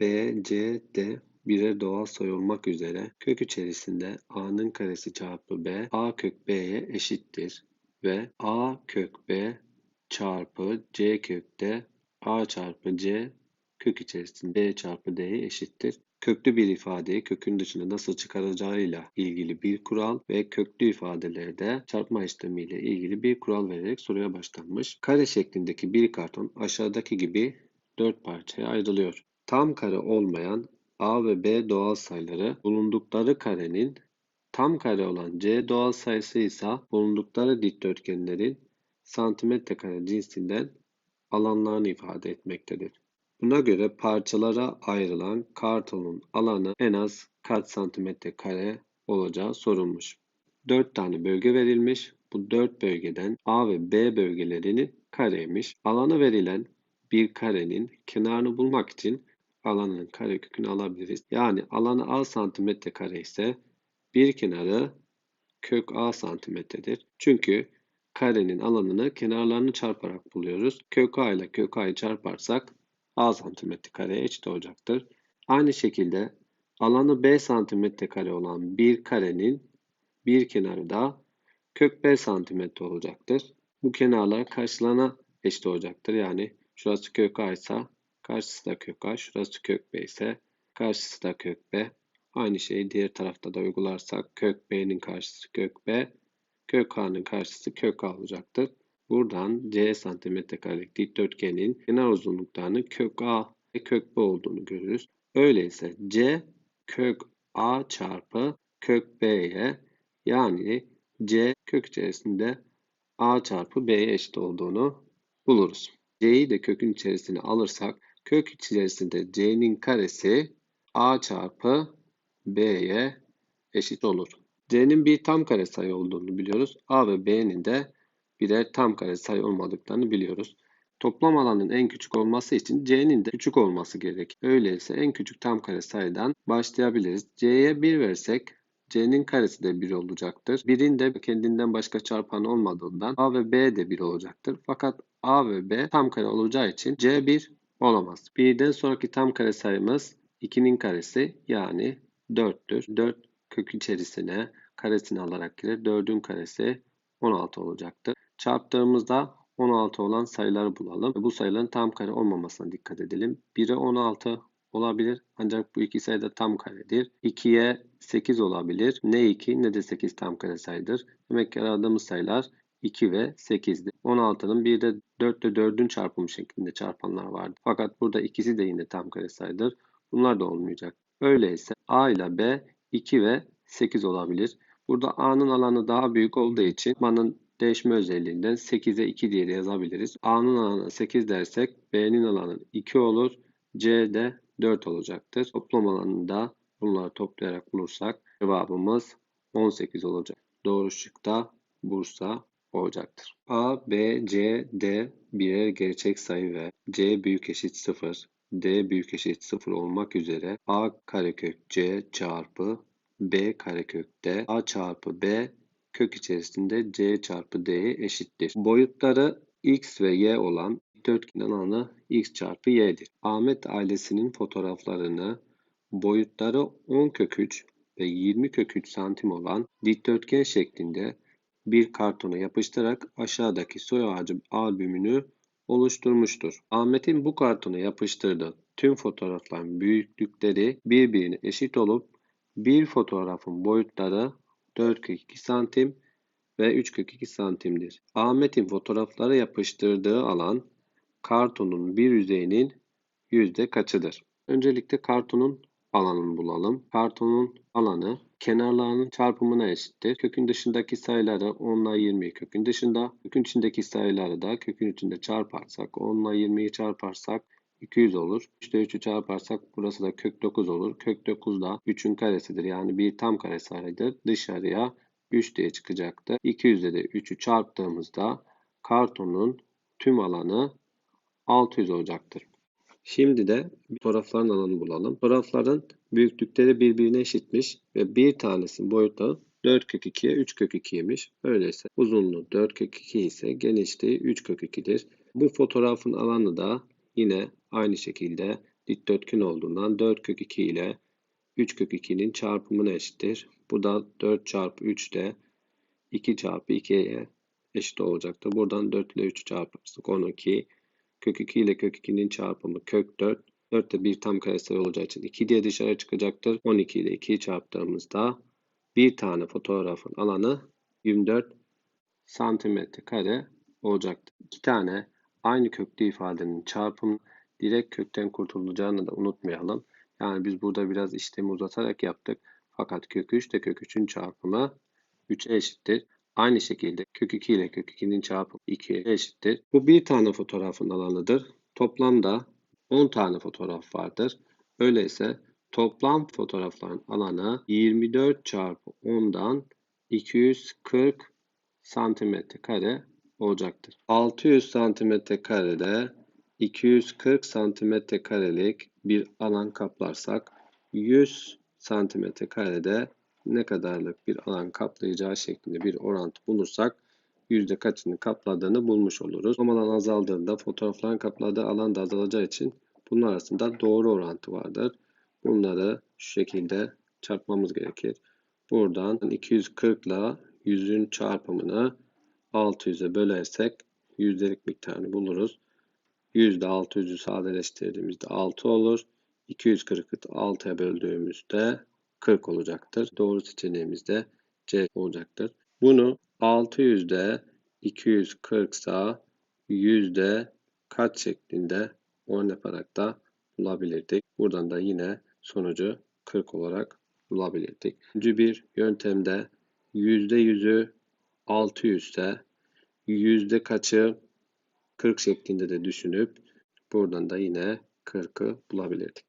B, C, D birer doğal sayı olmak üzere kök içerisinde a'nın karesi çarpı b a kök b'ye eşittir ve a kök b çarpı c kök d a çarpı c kök içerisinde b çarpı d'ye eşittir. Köklü bir ifadeyi kökün dışına nasıl çıkaracağıyla ilgili bir kural ve köklü ifadelerde çarpma işlemiyle ilgili bir kural vererek soruya başlanmış. Kare şeklindeki bir karton aşağıdaki gibi dört parçaya ayrılıyor. Tam kare olmayan a ve b doğal sayıları bulundukları karenin tam kare olan c doğal sayısı ise bulundukları dikdörtgenlerin santimetre kare cinsinden alanlarını ifade etmektedir. Buna göre parçalara ayrılan kartonun alanı en az kaç santimetre kare olacağı sorulmuş. 4 tane bölge verilmiş. Bu 4 bölgeden A ve B bölgelerini kareymiş. Alanı verilen bir karenin kenarını bulmak için alanın karekökünü alabiliriz. Yani alanı A santimetre kare ise bir kenarı kök A santimetredir. Çünkü karenin alanını kenarlarını çarparak buluyoruz. Kök A ile kök A'yı çarparsak A santimetre kareye eşit olacaktır. Aynı şekilde alanı B santimetre kare olan bir karenin bir kenarı da kök B santimetre olacaktır. Bu kenarlar karşılığına eşit olacaktır. Yani şurası kök A ise karşısı da kök A, şurası kök B ise karşısı da kök B. Aynı şeyi diğer tarafta da uygularsak kök B'nin karşısı kök B, kök A'nın karşısı kök A olacaktır. Buradan C santimetre karelik dikdörtgenin kenar uzunluklarının kök A ve kök B olduğunu görürüz. Öyleyse C kök A çarpı kök B'ye yani C kök içerisinde A çarpı B'ye eşit olduğunu buluruz. C'yi de kökün içerisine alırsak kök içerisinde C'nin karesi A çarpı B'ye eşit olur. C'nin bir tam kare sayı olduğunu biliyoruz. A ve B'nin de birer tam kare sayı olmadıklarını biliyoruz. Toplam alanın en küçük olması için C'nin de küçük olması gerek. Öyleyse en küçük tam kare sayıdan başlayabiliriz. C'ye 1 versek C'nin karesi de 1 olacaktır. 1'in de kendinden başka çarpan olmadığından A ve B de 1 olacaktır. Fakat A ve B tam kare olacağı için C 1 olamaz. 1'den sonraki tam kare sayımız 2'nin karesi yani 4'tür. 4 kök içerisine karesini alarak girer. 4'ün karesi 16 olacaktır. Çarptığımızda 16 olan sayıları bulalım. Bu sayıların tam kare olmamasına dikkat edelim. 1'e 16 olabilir ancak bu iki sayı da tam karedir. 2'ye 8 olabilir. Ne 2 ne de 8 tam kare sayıdır. Demek ki aradığımız sayılar 2 ve 8'dir. 16'nın bir de 4 ile 4'ün çarpımı şeklinde çarpanlar vardı. Fakat burada ikisi de yine tam kare sayıdır. Bunlar da olmayacak. Öyleyse A ile B 2 ve 8 olabilir. Burada A'nın alanı daha büyük olduğu için A'nın değişme özelliğinden 8'e 2 diye de yazabiliriz. A'nın alanı 8 dersek B'nin alanı 2 olur. C de 4 olacaktır. Toplam alanında bunları toplayarak bulursak cevabımız 18 olacak. Doğru şıkta Bursa olacaktır. A, B, C, D birer gerçek sayı ve C büyük eşit 0, D büyük eşit 0 olmak üzere A karekök C çarpı B karekök D A çarpı B kök içerisinde C çarpı D'ye eşittir. Boyutları X ve Y olan dikdörtgen alanı X çarpı Y'dir. Ahmet ailesinin fotoğraflarını boyutları 10 kök 3 ve 20 kök 3 santim olan dikdörtgen şeklinde bir kartona yapıştırarak aşağıdaki soy ağacı albümünü oluşturmuştur. Ahmet'in bu kartona yapıştırdığı tüm fotoğrafların büyüklükleri birbirine eşit olup bir fotoğrafın boyutları 4,42 santim ve 3,42 santimdir. Ahmet'in fotoğraflara yapıştırdığı alan kartonun bir yüzeyinin yüzde kaçıdır? Öncelikle kartonun alanını bulalım. Kartonun alanı kenarlarının çarpımına eşittir. Kökün dışındaki sayıları 10 ile 20 kökün dışında. Kökün içindeki sayıları da kökün içinde çarparsak 10 ile 20'yi çarparsak 200 olur. 3 ile 3'ü çarparsak burası da kök 9 olur. Kök 9 da 3'ün karesidir. Yani bir tam kare sayıdır. Dışarıya 3 diye çıkacaktı. 200'de de 3'ü çarptığımızda kartonun tüm alanı 600 olacaktır. Şimdi de fotoğrafların alanı bulalım. Fotoğrafların büyüklükleri birbirine eşitmiş ve bir tanesinin boyutu 4 kök 2'ye 3 kök 2'ymiş. Öyleyse uzunluğu 4 kök 2 ise genişliği 3 kök 2'dir. Bu fotoğrafın alanı da yine aynı şekilde dikdörtgen olduğundan 4 kök 2 ile 3 kök 2'nin çarpımına eşittir. Bu da 4 çarpı 3 de 2 çarpı 2'ye eşit olacaktır. Buradan 4 ile 3 çarparsak 12. Kök 2 ile kök 2'nin çarpımı kök 4. 4 de bir tam karesel olacağı için 2 diye dışarı çıkacaktır. 12 ile 2'yi çarptığımızda bir tane fotoğrafın alanı 24 santimetre kare olacaktır. İki tane aynı köklü ifadenin çarpımı direkt kökten kurtulacağını da unutmayalım. Yani biz burada biraz işlemi uzatarak yaptık. Fakat kök 3 de kök 3'ün çarpımı 3'e eşittir. Aynı şekilde kök 2 ile kök 2'nin çarpımı 2'ye eşittir. Bu bir tane fotoğrafın alanıdır. Toplamda 10 tane fotoğraf vardır. Öyleyse toplam fotoğrafların alanı 24 çarpı 10'dan 240 santimetre kare olacaktır. 600 santimetre karede 240 santimetre karelik bir alan kaplarsak 100 santimetre karede ne kadarlık bir alan kaplayacağı şeklinde bir orantı bulursak yüzde kaçını kapladığını bulmuş oluruz. Tom alan azaldığında fotoğrafların kapladığı alan da azalacağı için bunun arasında doğru orantı vardır. Bunları şu şekilde çarpmamız gerekir. Buradan 240 ile 100'ün çarpımını 600'e bölersek yüzdelik miktarını buluruz. Yüzde 600'ü sadeleştirdiğimizde 6 olur. 240'ı 6'ya böldüğümüzde 40 olacaktır. Doğru seçeneğimiz de C olacaktır. Bunu 600'de 240 sa yüzde kaç şeklinde oran yaparak da bulabilirdik. Buradan da yine sonucu 40 olarak bulabilirdik. Üçüncü bir yöntemde yüzde yüzü 600 ise yüzde kaçı 40 şeklinde de düşünüp buradan da yine 40'ı bulabilirdik.